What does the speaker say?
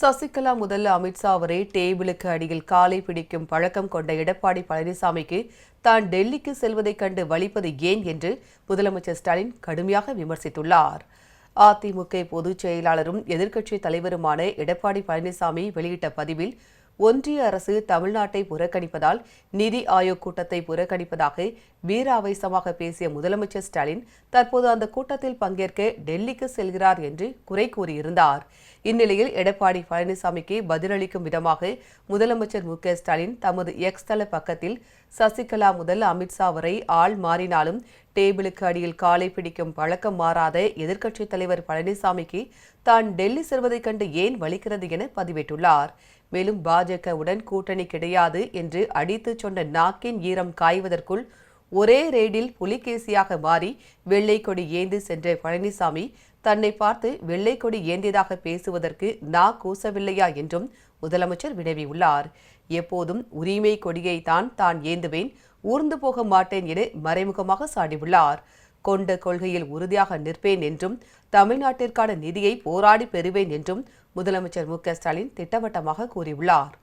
சசிகலா முதல்ல அமித்ஷா அவரை டேபிளுக்கு அடியில் காலை பிடிக்கும் பழக்கம் கொண்ட எடப்பாடி பழனிசாமிக்கு தான் டெல்லிக்கு செல்வதைக் கண்டு வலிப்பது ஏன் என்று முதலமைச்சர் ஸ்டாலின் கடுமையாக விமர்சித்துள்ளார். அதிமுக பொதுச் செயலாளரும் எதிர்க்கட்சித் தலைவருமான எடப்பாடி பழனிசாமி வெளியிட்ட பதிவில் ஒன்றிய அரசு தமிழ்நாட்டை புறக்கணிப்பதால் நிதி ஆயோக் கூட்டத்தை புறக்கணிப்பதாக வீராவேசமாக பேசிய முதலமைச்சர் ஸ்டாலின் தற்போது அந்த கூட்டத்தில் பங்கேற்க டெல்லிக்கு செல்கிறார் என்று குறை கூறியிருந்தார். இந்நிலையில் எடப்பாடி பழனிசாமிக்கு பதிலளிக்கும் விதமாக முதலமைச்சர் மு ஸ்டாலின் தமது எக்ஸ் தள பக்கத்தில் சசிகலா முதல் அமித்ஷா வரை ஆள் மாறினாலும் டேபிளுக்கு அடியில் காலை பிடிக்கும் பழக்கம் மாறாத எதிர்க்கட்சித் தலைவர் பழனிசாமிக்கு தான் டெல்லி செல்வதைக் கண்டு ஏன் வலிக்கிறது என பதிவிட்டுள்ளார். மேலும் பாஜகவுடன் கூட்டணி கிடையாது என்று அடித்து சொன்ன நாக்கின் ஈரம் காய்வதற்குள் ஒரே ரெய்டில் புலிகேசியாக மாறி வெள்ளை கொடி ஏந்தி சென்ற பழனிசாமி தன்னை பார்த்து வெள்ளை கொடி ஏந்தியதாக பேசுவதற்கு நா கூசவில்லையா என்றும் முதலமைச்சர் வினவியுள்ளார். எப்போதும் உரிமை கொடியை தான் தான் ஏந்துவேன் ஊர்ந்து போக மாட்டேன் என மறைமுகமாக சாடியுள்ளார். கொண்ட கொள்கையில் உறுதியாக நிற்பேன் என்றும் தமிழ்நாட்டிற்கான நிதியை போராடி பெறுவேன் என்றும் முதலமைச்சர் மு க ஸ்டாலின் திட்டவட்டமாக கூறியுள்ளார்.